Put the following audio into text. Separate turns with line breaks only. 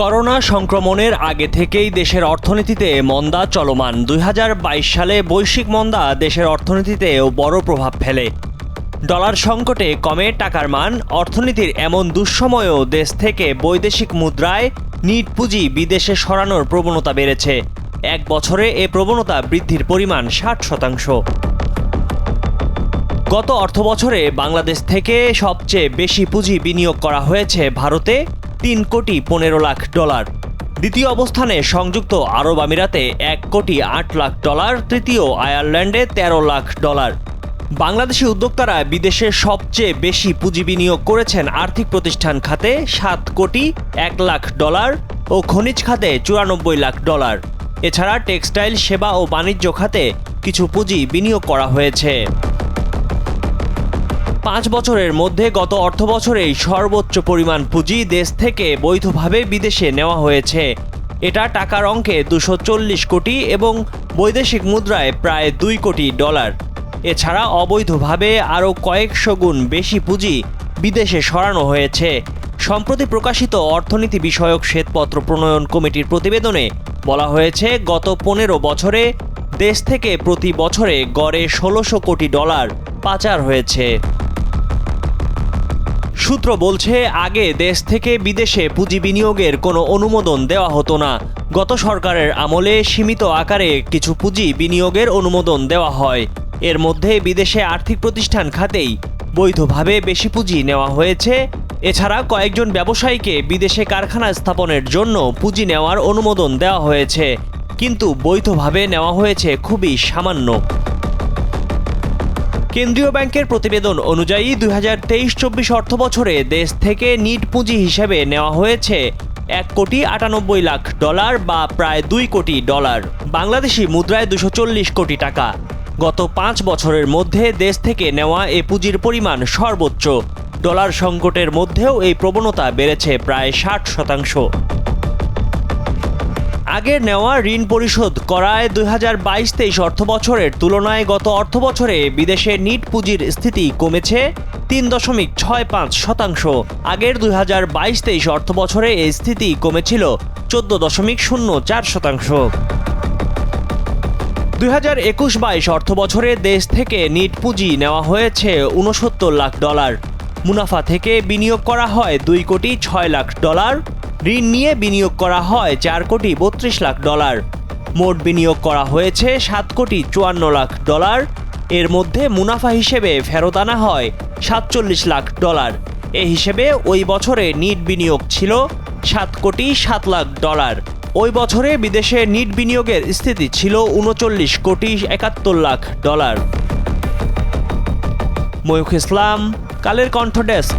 Corona সংক্রমণের আগে থেকেই দেশের অর্থনীতিতে মন্দা চলমান। দুই হাজার বাইশ সালে বৈশ্বিক মন্দা দেশের অর্থনীতিতেও বড় প্রভাব ফেলে। ডলার সংকটে কমে টাকার মান, অর্থনীতির এমন দুঃসময়েও দেশ থেকে বৈদেশিক মুদ্রায় নিট পুঁজি বিদেশে সরানোর প্রবণতা বেড়েছে। এক বছরে এ প্রবণতা বৃদ্ধির পরিমাণ ষাট শতাংশ। গত অর্থবছরে বাংলাদেশ থেকে সবচেয়ে বেশি পুঁজি বিনিয়োগ করা হয়েছে ভারতে। তিন কোটি পনেরো লাখ ডলার। দ্বিতীয় অবস্থানে সংযুক্ত আরব আমিরাতে এক কোটি আট লাখ ডলার, তৃতীয় আয়ারল্যান্ডে তেরো লাখ ডলার। বাংলাদেশি উদ্যোক্তারা বিদেশে সবচেয়ে বেশি পুঁজি বিনিয়োগ করেছেন আর্থিক প্রতিষ্ঠান খাতে সাত কোটি এক লাখ ডলার ও খনিজ খাতে চুরানব্বই লাখ ডলার। এছাড়া টেক্সটাইল, সেবা ও বাণিজ্য খাতে কিছু পুঁজি বিনিয়োগ করা হয়েছে। পাঁচ বছরের মধ্যে গত অর্থ বছরেই সর্বোচ্চ পরিমাণ পুঁজি দেশ থেকে বৈধভাবে বিদেশে নেওয়া হয়েছে। এটা টাকার অঙ্কে দুশো চল্লিশ কোটি এবং বৈদেশিক মুদ্রায় প্রায় দুই কোটি ডলার। এছাড়া অবৈধভাবে আরও কয়েকশো গুণ বেশি পুঁজি বিদেশে সরানো হয়েছে। সম্প্রতি প্রকাশিত অর্থনীতি বিষয়ক শ্বেতপত্র প্রণয়ন কমিটির প্রতিবেদনে বলা হয়েছে, গত পনেরো বছরে দেশ থেকে প্রতি বছরে গড়ে ষোলোশো কোটি ডলার পাচার হয়েছে। সূত্র বলছে, আগে দেশ থেকে বিদেশে পুঁজি বিনিয়োগের কোনো অনুমোদন দেওয়া হতো না। গত সরকারের আমলে সীমিত আকারে কিছু পুঁজি বিনিয়োগের অনুমোদন দেওয়া হয়। এর মধ্যে বিদেশে আর্থিক প্রতিষ্ঠান খাতেই বৈধভাবে বেশি পুঁজি নেওয়া হয়েছে। এছাড়া কয়েকজন ব্যবসায়ীকে বিদেশে কারখানা স্থাপনের জন্য পুঁজি নেওয়ার অনুমোদন দেওয়া হয়েছে। কিন্তু বৈধভাবে নেওয়া হয়েছে খুবই সামান্য। কেন্দ্রীয় ব্যাংকের প্রতিবেদন অনুযায়ী দুই হাজার তেইশ চব্বিশ অর্থ বছরে দেশ থেকে নিট পুঁজি হিসেবে নেওয়া হয়েছে এক কোটি আটানব্বই লাখ ডলার বা প্রায় দুই কোটি ডলার। বাংলাদেশি মুদ্রায় দুশো চল্লিশ কোটি টাকা। গত পাঁচ বছরের মধ্যে দেশ থেকে নেওয়া এ পুঁজির পরিমাণ সর্বোচ্চ। ডলার সংকটের মধ্যেও এই প্রবণতা বেড়েছে প্রায় ষাট শতাংশ। আগের নেওয়া ঋণ পরিশোধ করায় দুই হাজার বাইশ তেইশ অর্থ বছরের তুলনায় গত অর্থ বছরে বিদেশে নিট পুঁজির স্থিতি কমেছে তিন দশমিক ছয় পাঁচ শতাংশ। আগের দুই হাজার বাইশ তেইশ অর্থ বছরে এই স্থিতি কমেছিল চোদ্দ দশমিক শূন্য চার শতাংশ। দুই হাজার একুশ বাইশ অর্থ বছরে দেশ থেকে নিট পুঁজি নেওয়া হয়েছে উনসত্তর লাখ ডলার। মুনাফা থেকে বিনিয়োগ করা হয় দুই কোটি ছয় লাখ ডলার। ঋণ নিয়ে বিনিয়োগ করা হয় চার কোটি বত্রিশ লাখ ডলার। মোট বিনিয়োগ করা হয়েছে সাত কোটি চুয়ান্ন লাখ ডলার। এর মধ্যে মুনাফা হিসেবে ফেরত আনা হয় সাতচল্লিশ লাখ ডলার। এ হিসেবে ওই বছরে নিট বিনিয়োগ ছিল সাত কোটি সাত লাখ ডলার। ওই বছরে বিদেশে নিট বিনিয়োগের স্থিতি ছিল উনচল্লিশ কোটি একাত্তর লাখ ডলার। ময়ূখ ইসলাম, কালের কণ্ঠ ডেস্ক।